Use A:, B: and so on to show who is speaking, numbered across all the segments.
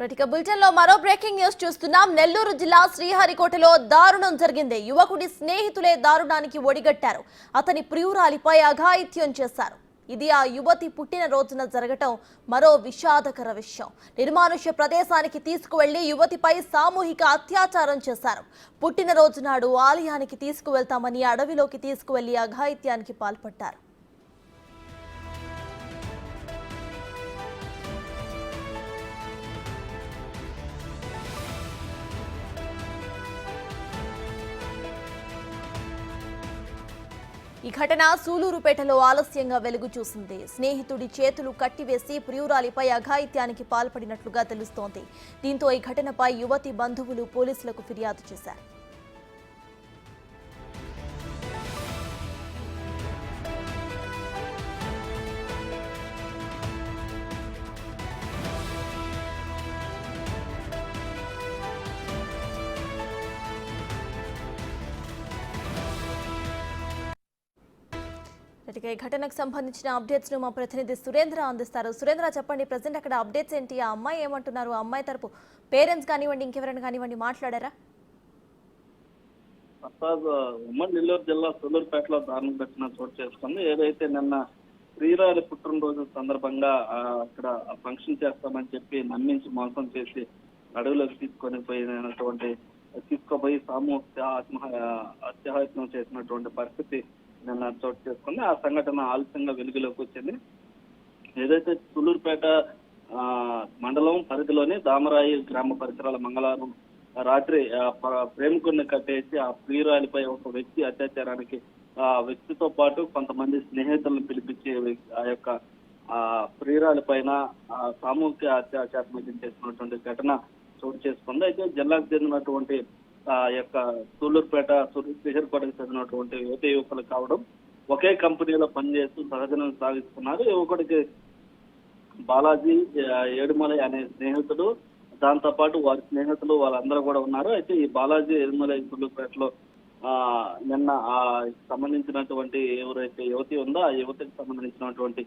A: ప్రతిక బులెటిన్లో మరో breaking news చూస్తున్నాం. నెల్లూరు జిల్లా శ్రీహరికోటలో దారుణం జరిగింది. యువకుడి స్నేహితులే దారుణానికి ఒడిగట్టారు. అతని ప్రియురాలిపై అఘాయిత్యం చేశారు. ఇది ఆ యువతి పుట్టిన రోజున జరగటం మరో విషాదకర విషయం. నిర్మానుష్య ప్రదేశానికి తీసుకువెళ్ళి యువతిపై సామూహిక అత్యాచారం చేశారు. పుట్టినరోజు నాడు ఆలయానికి తీసుకువెళ్తామని అడవిలోకి తీసుకువెళ్ళి అఘాయిత్యానికి పాల్పడ్డారు. ఈ ఘటన సూలూరుపేటలో ఆలస్యంగా వెలుగు చూసింది స్నేహితుడి చేతులు కట్టివేసి ప్రియురాలిపై అఘాయిత్యానికి పాల్పడినట్లుగా తెలుస్తోంది. దీంతో ఈ ఘటనపై యువతి బంధువులు పోలీసులకు ఫిర్యాదు చేశారు. ఇక ఈ ఘటనకు సంబంధించిన అప్డేట్స్ను మా ప్రతినిధి సురేంద్ర అందిస్తారు. సురేంద్ర చెప్పండి ప్రజెంట్ అక్కడ అప్డేట్స్ ఏంటి? ఆ అమ్మాయి ఏమంటున్నారు? ఆ అమ్మాయి తరపు పేరెంట్స్ కానివ్వండి ఇంకెవరైనా కానివ్వండి మాట్లాడారా?
B: ఉమ్మడి నెల్లూరు జిల్లా సూలూరుపేటలో దారుణ ఘటన చోటు చేసుకుంది. ఏదైతే నిన్న శ్రీరాలి పుట్టినరోజు సందర్భంగా అక్కడ ఫంక్షన్ చేస్తామని చెప్పి నమ్మించి మోసం చేసి అడవిలోకి తీసుకొని పోయినటువంటి తీసుకుపోయి సామూహిక ఆత్మ అత్యాహత్యం చేసినటువంటి పరిస్థితి నిన్న చోటు చేసుకుంది. ఆ సంఘటన ఆలస్యంగా వెలుగులోకి వచ్చింది. ఏదైతే తులూరుపేట ఆ, మండలం పరిధిలోని దామరాయి గ్రామ పరిసరాల మంగళవారం రాత్రి ప్రేమికుడిని కట్టేసి ఆ ప్రియురాలిపై ఒక వ్యక్తి అత్యాచారానికి ఆ వ్యక్తితో పాటు కొంతమంది స్నేహితులను పిలిపించి ఆ యొక్క ఆ ప్రియురాలి పైన ఆ, సామూహిక అత్యాచారం చేసినటువంటి ఘటన చోటు చేసుకుంది. అయితే జిల్లాకు చెందినటువంటి ఆ యొక్క సూలూరుపేట శ్రీహరికోటకు చెందినటువంటి యువత యువకులు కావడం ఒకే కంపెనీలో పనిచేస్తూ సహజనం సాగిస్తున్నారు. యువకుడికి బాలాజీ ఏడుమలై అనే స్నేహితుడు దాంతో పాటు వారి స్నేహితులు వాళ్ళందరూ కూడా ఉన్నారు. అయితే ఈ బాలాజీ ఏడుమలై సులుపేటలో ఆ నిన్న ఆ సంబంధించినటువంటి ఎవరైతే యువతి ఉందో ఆ యువతికి సంబంధించినటువంటి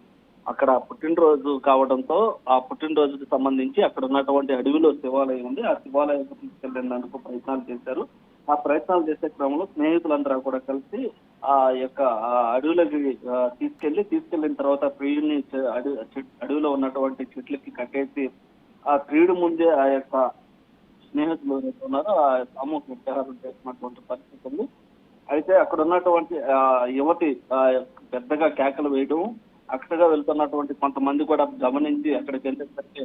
B: అక్కడ పుట్టినరోజు కావడంతో ఆ పుట్టినరోజుకి సంబంధించి అక్కడ ఉన్నటువంటి అడవిలో శివాలయం ఉంది. ఆ శివాలయం తీసుకెళ్ళేందుకు ప్రయత్నాలు చేశారు. ఆ ప్రయత్నాలు చేసే క్రమంలో స్నేహితులందరూ కూడా కలిసి ఆ యొక్క అడవులకి అడవిలోకి తీసుకెళ్ళి తీసుకెళ్ళిన తర్వాత ప్రియుడిని చెట్- అడవిలో ఉన్నటువంటి చెట్లకి కట్టేసి ఆ ప్రియుడి ముందే ఆ యొక్క స్నేహితులు ఎవరైతే ఉన్నారో ఆ సామూహిక విగ్రహాలు చేసినటువంటి పరిస్థితి ఉంది. అయితే అక్కడ ఉన్నటువంటి ఆ యువతి పెద్దగా కేకలు వేయడం అక్కడగా వెళ్తున్నటువంటి కొంతమంది కూడా గమనించి అక్కడికి వెళ్ళేసరికి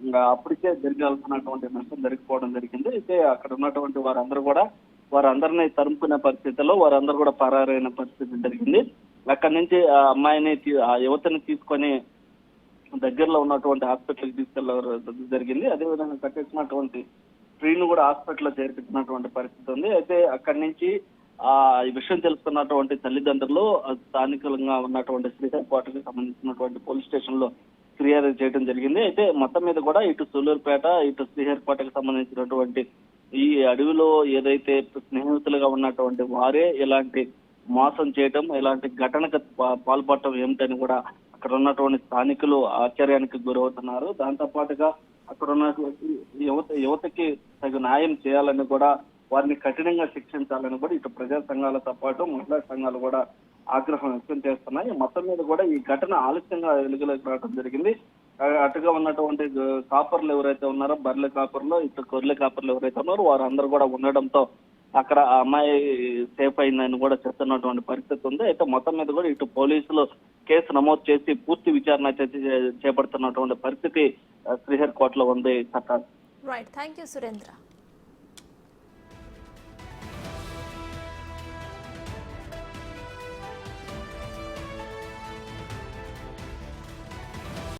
B: ఇంకా అప్పటికే జరిగాల్సినటువంటి నష్టం జరిగిపోవడం జరిగింది. అయితే అక్కడ ఉన్నటువంటి వారందరూ కూడా వారందరినీ తరుముకునే పరిస్థితిలో వారందరూ కూడా పరారైన పరిస్థితి జరిగింది. అక్కడి నుంచి ఆ అమ్మాయిని ఆ యువతని తీసుకొని దగ్గరలో ఉన్నటువంటి హాస్పిటల్కి తీసుకెళ్ళడం జరిగింది. అదేవిధంగా కట్టేసినటువంటి స్త్రీని కూడా హాస్పిటల్లో చేర్పించినటువంటి పరిస్థితి ఉంది. అయితే అక్కడి నుంచి ఆ ఈ విషయం తెలుసుకున్నటువంటి తల్లిదండ్రులు స్థానికంగా ఉన్నటువంటి శ్రీహరికోటకి సంబంధించినటువంటి పోలీస్ స్టేషన్లో ఫిర్యాదు చేయడం జరిగింది. అయితే మొత్తం మీద కూడా ఇటు సూలూరుపేట ఇటు శ్రీహరికోటకి సంబంధించినటువంటి ఈ అడవిలో ఏదైతే స్నేహితులుగా ఉన్నటువంటి వారే ఇలాంటి మోసం చేయటం ఇలాంటి ఘటనకు పాల్పడటం ఏమిటని కూడా అక్కడ ఉన్నటువంటి స్థానికులు ఆశ్చర్యానికి గురవుతున్నారు. దాంతో పాటుగా అక్కడ ఉన్నటువంటి యువత యువతకి తగు న్యాయం చేయాలని కూడా వారిని కఠినంగా శిక్షించాలని కూడా ఇటు ప్రజా సంఘాలతో పాటు మహిళా సంఘాలు కూడా ఆగ్రహం వ్యక్తం చేస్తున్నాయి. మొత్తం మీద కూడా ఈ ఘటన ఆలస్యంగా వెలుగులోకి రావడం జరిగింది. అటుగా ఉన్నటువంటి కాపర్లు ఎవరైతే ఉన్నారో బర్రెల కాపర్లు ఇటు గొర్రెల కాపర్లు ఎవరైతే ఉన్నారో వారందరూ కూడా ఉండడంతో అక్కడ ఆ అమ్మాయి సేఫ్ అయిందని కూడా చెప్తున్నటువంటి పరిస్థితి ఉంది. అయితే మొత్తం మీద కూడా ఇటు పోలీసులు కేసు నమోదు చేసి పూర్తి విచారణ చే- చేపడుతున్నటువంటి పరిస్థితి ఆ, శ్రీహరికోటలో ఉంది సత్తా
A: రైట్ థ్యాంక్ యూ సురేంద్ర